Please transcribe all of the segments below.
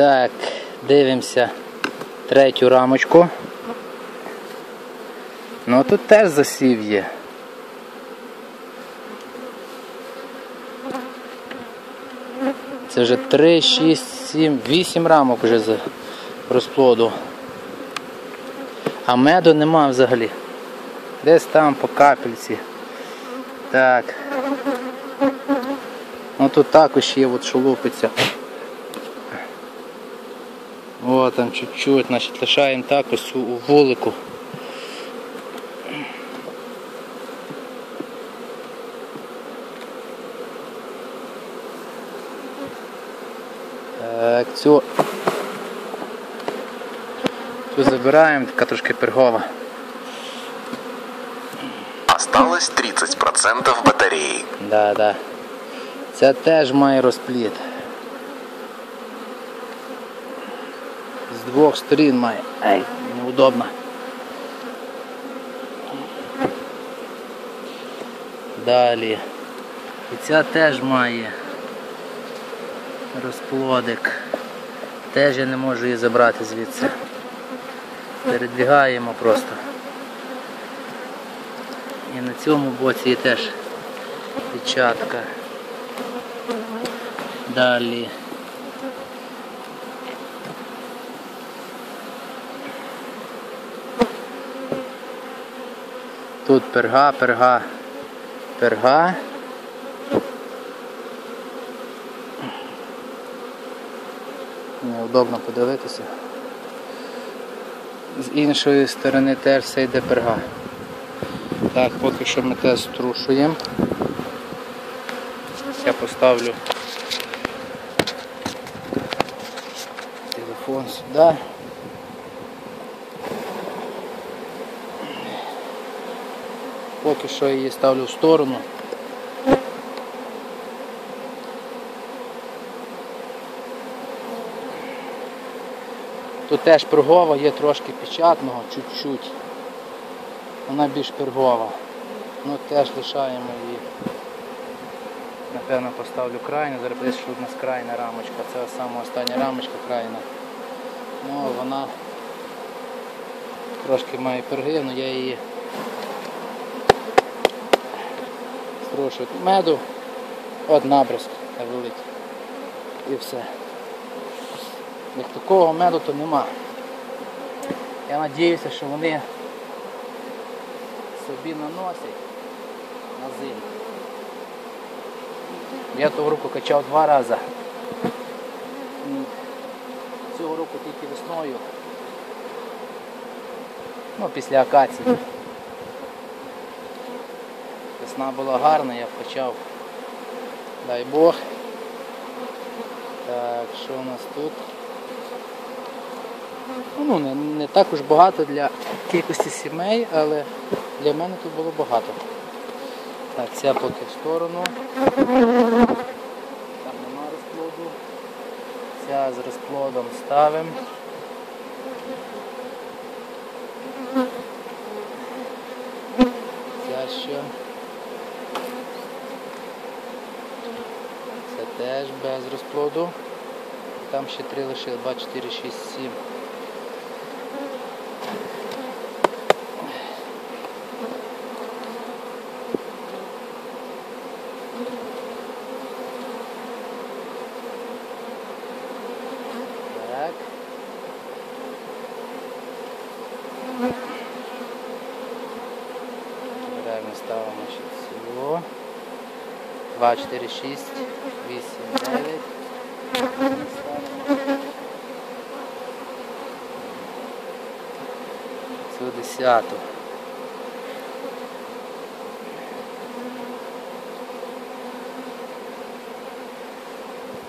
Так, дивимося третю рамочку. Ну тут теж засів є. Це вже 3, 6, 7, 8 рамок вже з розплоду. А меду нема взагалі. Десь там по капельці. Так. Ну тут також є от шолупиця. О, там чуть-чуть, значить лишаємо також у вулику. Так, цю, цю забираємо, така трошки пергова. Осталось 30% батареи. Да, да. Це теж має розпліт. З двох сторін має. Ай, неудобно. Далі. І ця теж має розплодик. Теж я не можу її забрати звідси. Передвігаємо просто. І на цьому боці є теж печатка. Далі. Тут перга, перга, перга. Неудобно подивитися. З іншої сторони теж все йде перга. Так, поки що ми те струшуємо. Я поставлю телефон сюди. Поки що її ставлю в сторону. Тут теж пергова, є трошки печатного, чуть-чуть. Вона більш пергова. Ну теж лишаємо її. Напевно поставлю крайню, зараз подивись, що у нас крайня рамочка, це саме остання рамочка крайна. Ну вона трошки має перги, але я її струшую. Меду, от набризк невеликий. І все. Як такого меду то нема. Я сподіваюся, що вони собі наносять на зиму. Я того року качав два рази. Цього року тільки весною. Ну, після акації. Весна була гарна, я вкачав. Дай Бог. Так, що у нас тут? Ну, не, не так уж багато для кількості сімей, але для мене тут було багато. Так, ця поки в сторону. Там нема розплоду. Ця з розплодом ставимо. Ця що? Теж без розплоду. Там ще три лишили, 2, 4, 6, 7. Так. Беремо, ставимо ще цього. 2, 4, 6, 8, 9. Цю десяту.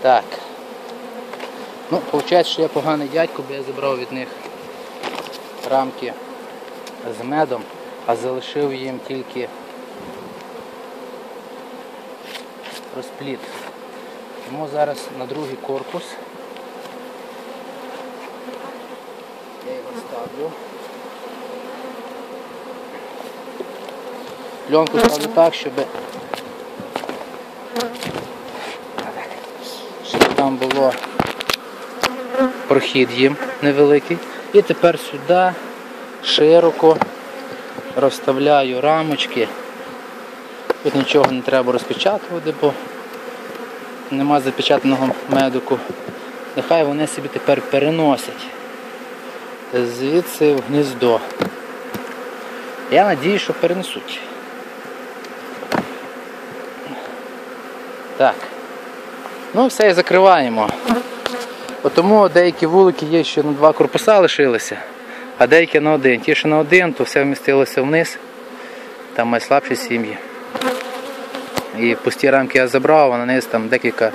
Так. Ну, виходить, що я поганий дядько, бо я забрав від них рамки з медом, а залишив їм тільки розпліт. Тому зараз на другий корпус я його ставлю. Пленку ставлю так, щоб щоб там було прохід їм невеликий. І тепер сюди широко розставляю рамочки. Тут нічого не треба розпечатувати, бо нема запечатаного медику. Нехай вони собі тепер переносять звідси в гніздо. Я надію, що перенесуть. Так. Ну, все і закриваємо. Тому деякі вулики є, що на два корпуса лишилися, а деякі на один. Ті, що на один, то все вмістилося вниз. Там найслабші сім'ї. І пусті рамки я забрав, а на низ там декілька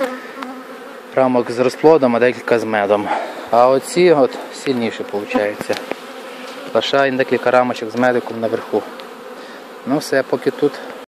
рамок з розплодом, а декілька з медом. А оці от сильніші виходить. Лишаю декілька рамочок з медиком наверху. Ну все, поки тут